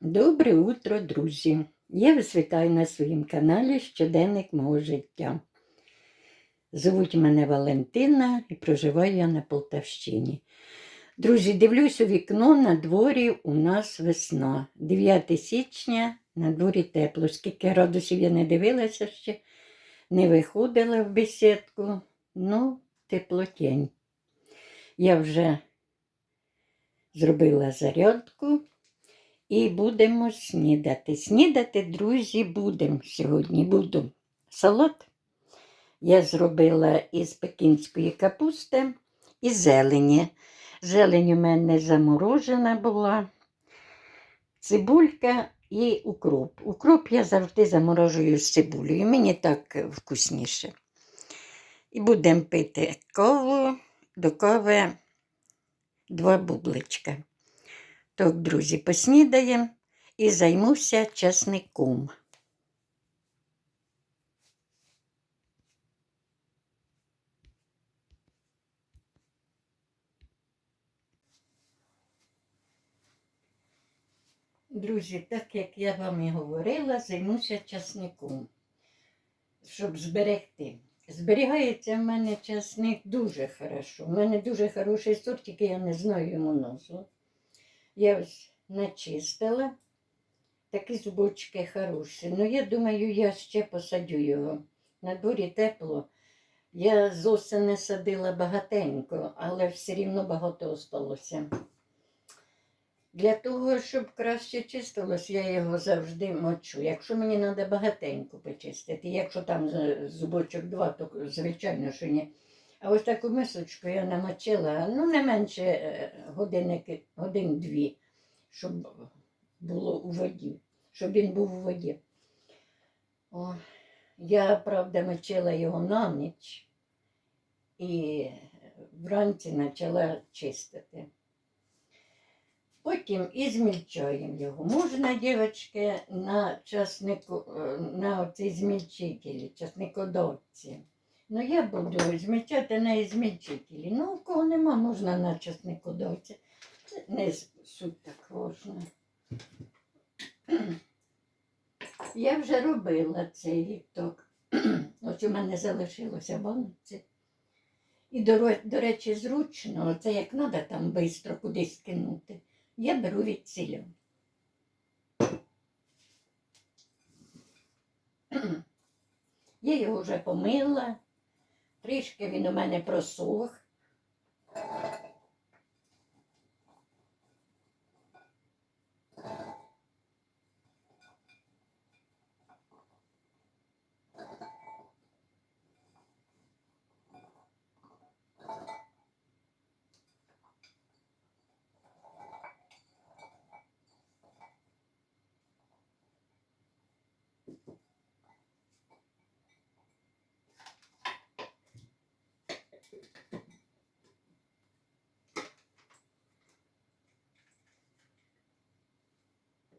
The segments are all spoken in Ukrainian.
Добре утро, друзі! Я вас вітаю на своїм каналі Щоденник мого життя. Звуть мене Валентина і проживаю я на Полтавщині. Друзі, дивлюсь у вікно, на дворі у нас весна. 9 січня на дворі тепло. Скільки градусів я не дивилася ще, не виходила в бесідку. Ну, теплотень. Я вже зробила зарядку. І будемо снідати. Снідати, друзі, будемо сьогодні. Буду салат. Я зробила із пекінської капусти і зелені. Зелень у мене заморожена була, цибулька і укроп. Укроп я завжди заморожую з цибулею. Мені так вкусніше. І будемо пити каву, до кави два бубличка. Так, друзі, поснідаємо і займуся часником. Друзі, так як я вам і говорила, займуся часником, щоб зберегти. Зберігається в мене часник дуже хорошо. У мене дуже хороший сорт, тільки я не знаю йому назву. Я ось начистила. Такі зубочки хороші. Ну, я думаю, я ще посадю його. На дворі тепло. Я з осени садила багатенько, але все рівно багато осталося. Для того, щоб краще чистилось, я його завжди мочу. Якщо мені треба багатенько почистити, якщо там зубочок два, то звичайно, що ні. А ось таку мисочку я намочила, ну не менше е, годинники, годин дві, щоб було у воді, щоб він був у воді. О, я, правда, мочила його на ніч і вранці почала чистити. Потім і змільчаємо його. Можна, дівчатки, на часнику, е, на оцій змільчителі, часникодавці. Ну, я буду змільчати на змільчителі. Ну, у кого нема, можна на часникодавці. Це не суть так важна. Я вже робила цей літок. Ось у мене залишилося банці. І, до, до речі, зручно, це як треба там швидко кудись кинути. Я беру від цілю. Я його вже помила, трішки він у мене просох.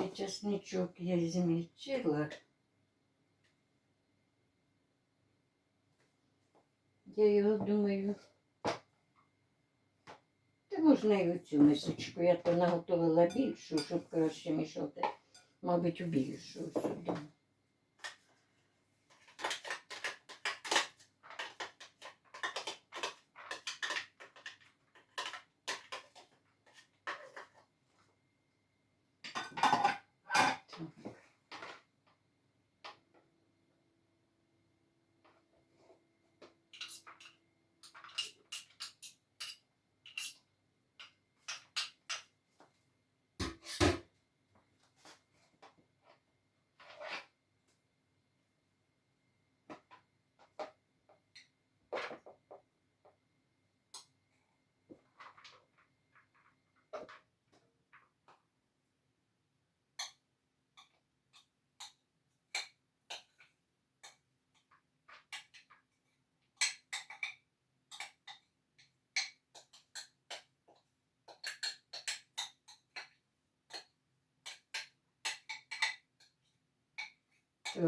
Так, чесничок я змільчила. Я його думаю. Та можна і оцю мисочку. Я то наготовила більшу, щоб краще мішати. Мабуть, більшу сюди.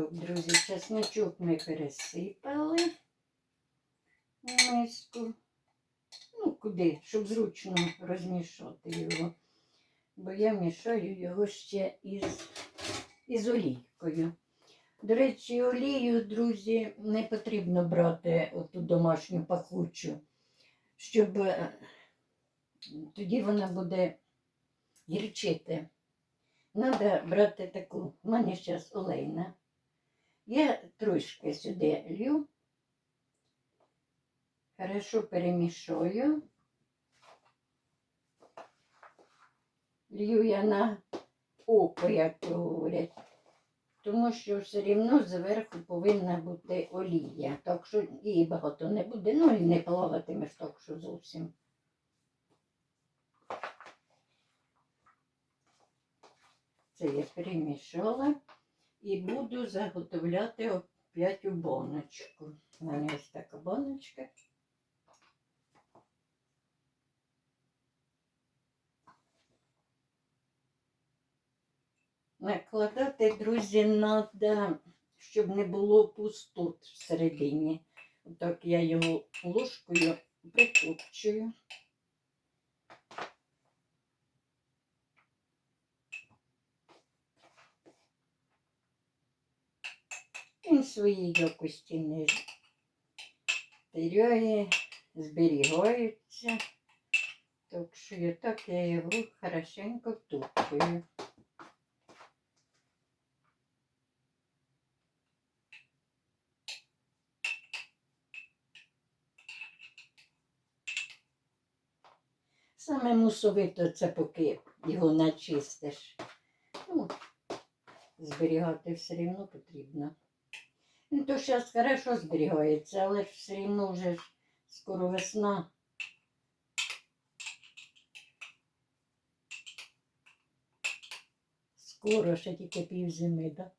Друзі, чесничок ми пересипали в миску. Ну, куди, щоб зручно розмішати його. Бо я мішаю його ще із, із олійкою. До речі, олію, друзі, не потрібно брати оту домашню пахучу, щоб е, тоді вона буде гірчити. Треба брати таку, в мене зараз олейна. Я трошки сюди лью, хорошо перемішую. Лью я на око, як то говорять, тому що все рівно зверху повинна бути олія. Так що її багато не буде, ну і не плаватимеш так, що зовсім. Це я перемішала і буду заготовляти опять у баночку. У мене ось така баночка. Накладати, друзі, треба, щоб не було пустот всередині. Отак я його ложкою прикопчую. Він свої якості не теряє, зберігається. Так що я так я його хорошенько втупую. Саме мусовито це поки його начистиш. Ну, зберігати все рівно потрібно. Ну, то зараз хорошо зберігається, але ж все рівно вже ж скоро весна. Скоро ще тільки пів зими, да?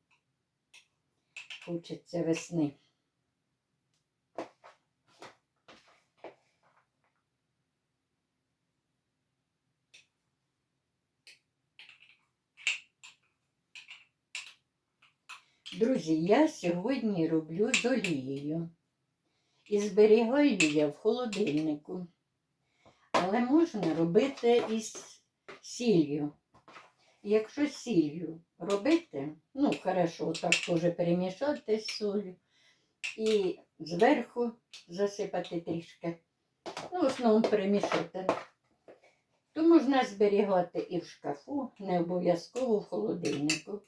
Хочеться весни. Друзі, я сьогодні роблю з олією. І зберігаю я в холодильнику. Але можна робити із сіллю. Якщо сіллю робити, ну, хорошо, так теж перемішати з солью. І зверху засипати трішки. Ну, в основному перемішати. То можна зберігати і в шкафу, не обов'язково в холодильнику.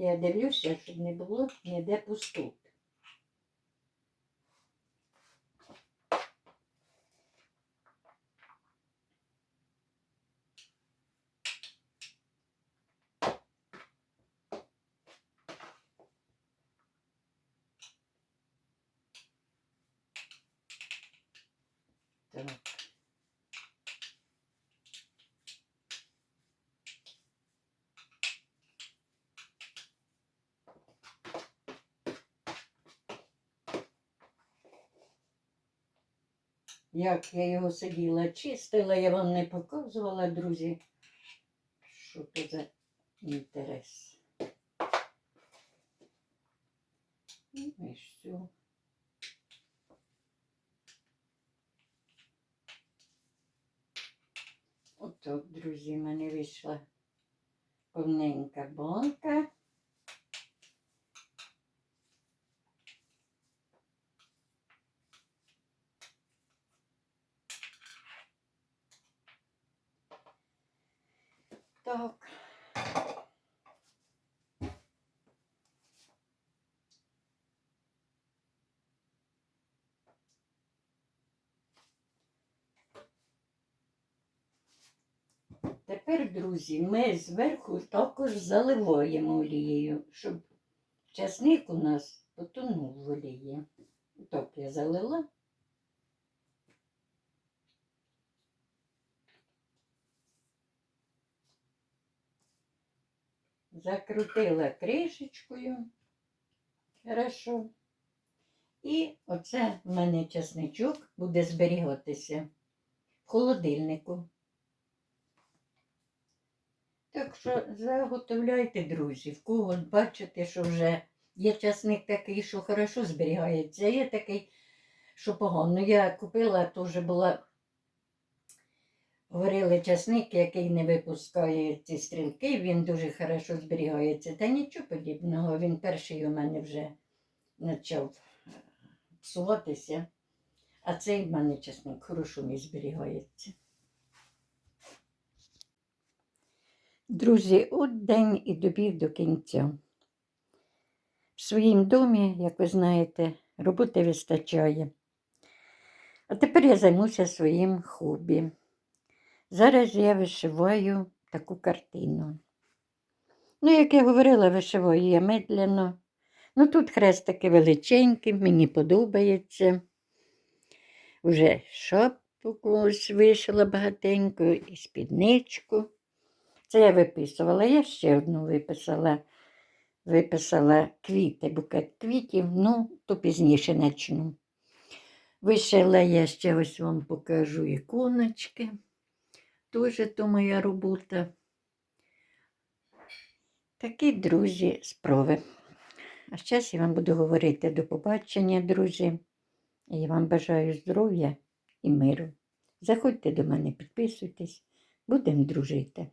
Я дивлюся, щоб не було ніде пустот. Так. Як я його сиділа, чистила, я вам не показувала, друзі. Що то за інтерес. Ну і все. Отак, друзі, в мене вийшла повненька банка. Так. Тепер, друзі, ми зверху також заливаємо олією, щоб часник у нас потонув в олії. Так я залила. Закрутила кришечкою. Хорошо. І оце в мене часничок буде зберігатися в холодильнику. Так що заготовляйте, друзі, в кого бачите, що вже є часник такий, що хорошо зберігається, є такий, що погано. Я купила, теж була. Говорили часник, який не випускає ці стрілки, він дуже хорошо зберігається. Та нічого подібного, він перший у мене вже почав е, псуватися. А цей в мене часник хорошо не зберігається. Друзі, от день і добіг до кінця. В своїм домі, як ви знаєте, роботи вистачає. А тепер я займуся своїм хобі. Зараз я вишиваю таку картину. Ну, як я говорила, вишиваю я медленно. Ну, тут хрестики величенькі, мені подобається. Вже шапку вишила багатеньку і спідничку. Це я виписувала. Я ще одну виписала. Виписала квіти, букет квітів, ну, то пізніше начну. Вишила я ще ось вам покажу іконочки. Тоже то моя робота. Такі, друзі, справи. А зараз я вам буду говорити до побачення, друзі. Я вам бажаю здоров'я і миру. Заходьте до мене, підписуйтесь, будемо дружити.